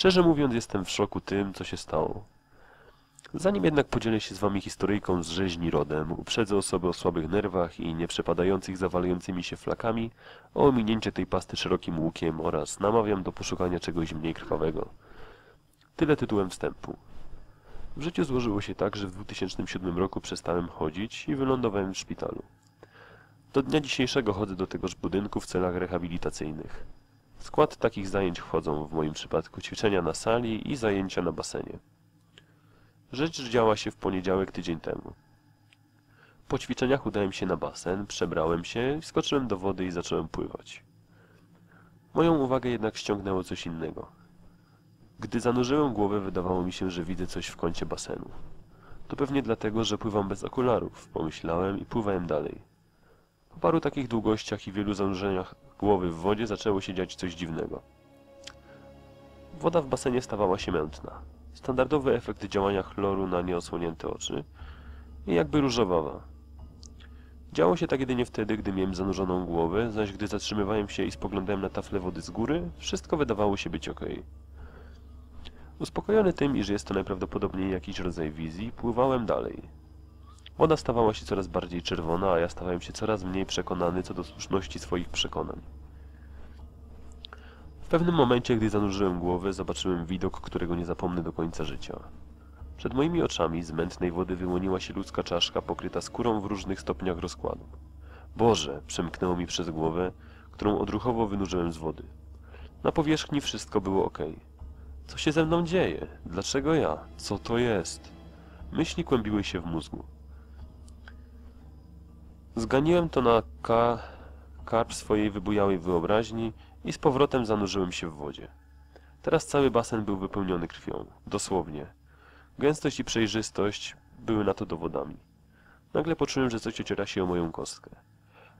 Szczerze mówiąc, jestem w szoku tym, co się stało. Zanim jednak podzielę się z wami historyjką z rzeźni rodem, uprzedzę osoby o słabych nerwach i nie przepadających zawalającymi się flakami o ominięcie tej pasty szerokim łukiem oraz namawiam do poszukania czegoś mniej krwawego. Tyle tytułem wstępu. W życiu złożyło się tak, że w 2007 roku przestałem chodzić i wylądowałem w szpitalu. Do dnia dzisiejszego chodzę do tegoż budynku w celach rehabilitacyjnych. W skład takich zajęć wchodzą w moim przypadku ćwiczenia na sali i zajęcia na basenie. Rzecz działa się w poniedziałek tydzień temu. Po ćwiczeniach udałem się na basen, przebrałem się, wskoczyłem do wody i zacząłem pływać. Moją uwagę jednak ściągnęło coś innego. Gdy zanurzyłem głowę, wydawało mi się, że widzę coś w kącie basenu. To pewnie dlatego, że pływam bez okularów, pomyślałem i pływałem dalej. Po paru takich długościach i wielu zanurzeniach głowy w wodzie zaczęło się dziać coś dziwnego. Woda w basenie stawała się mętna. Standardowy efekt działania chloru na nieosłonięte oczy i jakby różowawa. Działo się tak jedynie wtedy, gdy miałem zanurzoną głowę, zaś gdy zatrzymywałem się i spoglądałem na taflę wody z góry, wszystko wydawało się być ok. Uspokojony tym, iż jest to najprawdopodobniej jakiś rodzaj wizji, pływałem dalej. Woda stawała się coraz bardziej czerwona, a ja stawałem się coraz mniej przekonany co do słuszności swoich przekonań. W pewnym momencie, gdy zanurzyłem głowę, zobaczyłem widok, którego nie zapomnę do końca życia. Przed moimi oczami z mętnej wody wyłoniła się ludzka czaszka pokryta skórą w różnych stopniach rozkładu. Boże, przemknęło mi przez głowę, którą odruchowo wynurzyłem z wody. Na powierzchni wszystko było ok. Co się ze mną dzieje? Dlaczego ja? Co to jest? Myśli kłębiły się w mózgu. Zganiłem to na ka karp swojej wybujałej wyobraźni i z powrotem zanurzyłem się w wodzie. Teraz cały basen był wypełniony krwią. Dosłownie. Gęstość i przejrzystość były na to dowodami. Nagle poczułem, że coś ociera się o moją kostkę.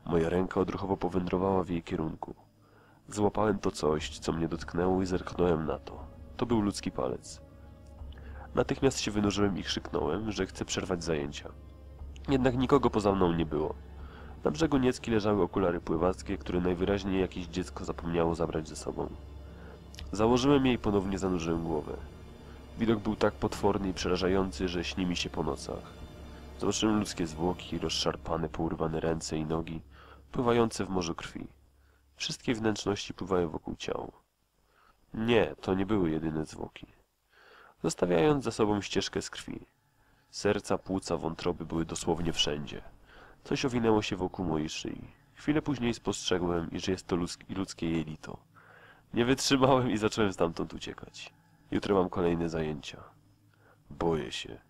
Moja ręka odruchowo powędrowała w jej kierunku. Złapałem to coś, co mnie dotknęło i zerknąłem na to. To był ludzki palec. Natychmiast się wynurzyłem i krzyknąłem, że chcę przerwać zajęcia. Jednak nikogo poza mną nie było. Na brzegu Niecki leżały okulary pływackie, które najwyraźniej jakieś dziecko zapomniało zabrać ze sobą. Założyłem je i ponownie zanurzyłem głowę. Widok był tak potworny i przerażający, że śni mi się po nocach. Zobaczyłem ludzkie zwłoki, rozszarpane, pourwane ręce i nogi, pływające w morzu krwi. Wszystkie wnętrzności pływały wokół ciał. Nie, to nie były jedyne zwłoki. Zostawiając za sobą ścieżkę z krwi. Serca, płuca, wątroby były dosłownie wszędzie. Coś owinęło się wokół mojej szyi. Chwilę później spostrzegłem, iż jest to ludzkie jelito. Nie wytrzymałem i zacząłem stamtąd uciekać. Jutro mam kolejne zajęcia. Boję się.